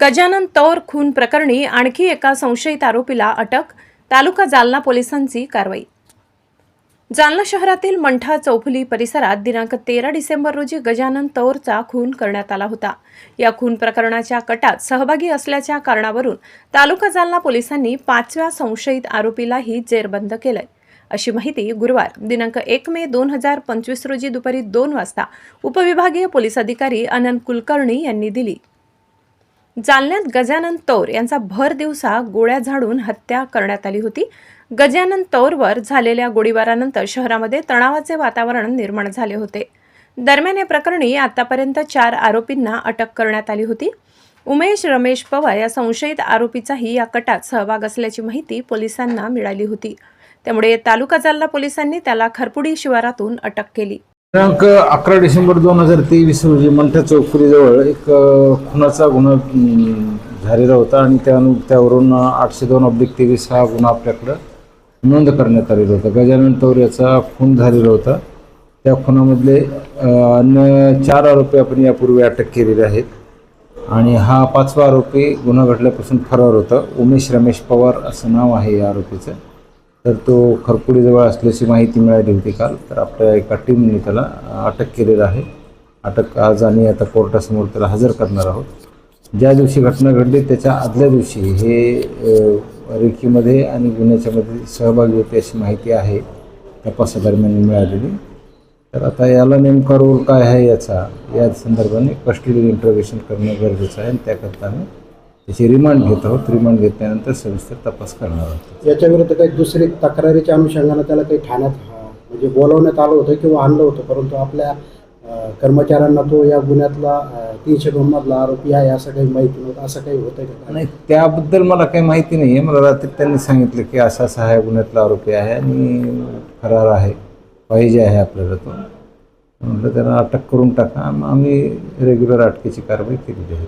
गजानन तौर खून प्रकरणी आणखी एका संशयित आरोपीला अटक तालुका जालना पोलिसांची कारवाई. जालना शहरातील मंठा चौफुली परिसरात दिनांक तेरा डिसेंबर रोजी गजानन तौरचा खून करण्यात आला होता. या खून प्रकरणाच्या कटात सहभागी असल्याच्या कारणावरून तालुका जालना पोलिसांनी पाचव्या संशयित आरोपीलाही जेरबंद केलंय. अशी माहिती गुरुवार दिनांक एक मे दोन हजार पंचवीस रोजी दुपारी दोन वाजता उपविभागीय पोलीस अधिकारी अनंत कुलकर्णी यांनी दिली. जालन्यात गजानन तौर यांचा भर दिवसा गोळ्या झाडून हत्या करण्यात आली होती. गजानन तौरवर झालेल्या गोळीबारानंतर शहरामध्ये तणावाचे वातावरण निर्माण झाले होते. दरम्यान या प्रकरणी आतापर्यंत चार आरोपींना अटक करण्यात आली होती. उमेश रमेश पवार या संशयित आरोपीचाही या कटात सहभाग असल्याची माहिती पोलिसांना मिळाली होती. त्यामुळे तालुका जालना पोलिसांनी त्याला खरपुडी शिवारातून अटक केली. दिनांक अकरा डिसेंबर दोन हजार तेवीस रोजी मंठा चौकरीजवळ एक खुनाचा गुन्हा झालेला होता आणि त्या त्यावरून आठशे दोन ऑब्लिक तेवीस हा गुन्हा आपल्याकडं नोंद करण्यात आलेला होता. गजानन तौर याचा खून झालेला होता. त्या खुनामधले अन्य चार आरोपी आपण यापूर्वी अटक केलेले आहेत. आणि हा पाचवा आरोपी गुन्हा घडल्यापासून फरार होता. उमेश रमेश पवार असं नाव आहे या आरोपीचं. तर तो खरपुडीजवळ असल्याची माहिती मिळाली होती काल. तर आपल्या एका टीमने त्याला अटक केलेलं आहे. अटक आज आणि आता कोर्टासमोर त्याला हजर करणार आहोत. ज्या दिवशी घटना घडली त्याच्या आदल्या दिवशी हे रेखीमध्ये आणि गुन्ह्याच्यामध्ये सहभागी होते अशी माहिती आहे. तपासादरम्यान मिळालेली. तर आता याला नेमका रोल काय आहे याचा या संदर्भाने कस्टडी इंटरोगेशन करणं गरजेचं आहे आणि त्याकरता आम्ही त्याची रिमांड घेत आहोत. रिमांड घेतल्यानंतर सविस्तर तपास करणार आहोत. याच्या विरुद्ध काही दुसरी तक्रारीच्या अनुषंगानं त्याला काही ठाण्यात म्हणजे बोलवण्यात आलं होतं किंवा आणलं होतं परंतु आपल्या कर्मचाऱ्यांना तो या गुन्ह्यातला तीनशे दोन मधला आरोपी आहे असं काही माहिती नव्हतं असं काही होतं का नाही त्याबद्दल मला काही माहिती नाही आहे मला रात्री त्यांनी सांगितलं की असा असा हा गुन्ह्यातला आरोपी आहे आणि फरार आहे पाहिजे आहे आपल्याला तो. म्हटलं त्यांना अटक करून टाका. आम्ही रेग्युलर अटकेची कारवाई केलेली आहे.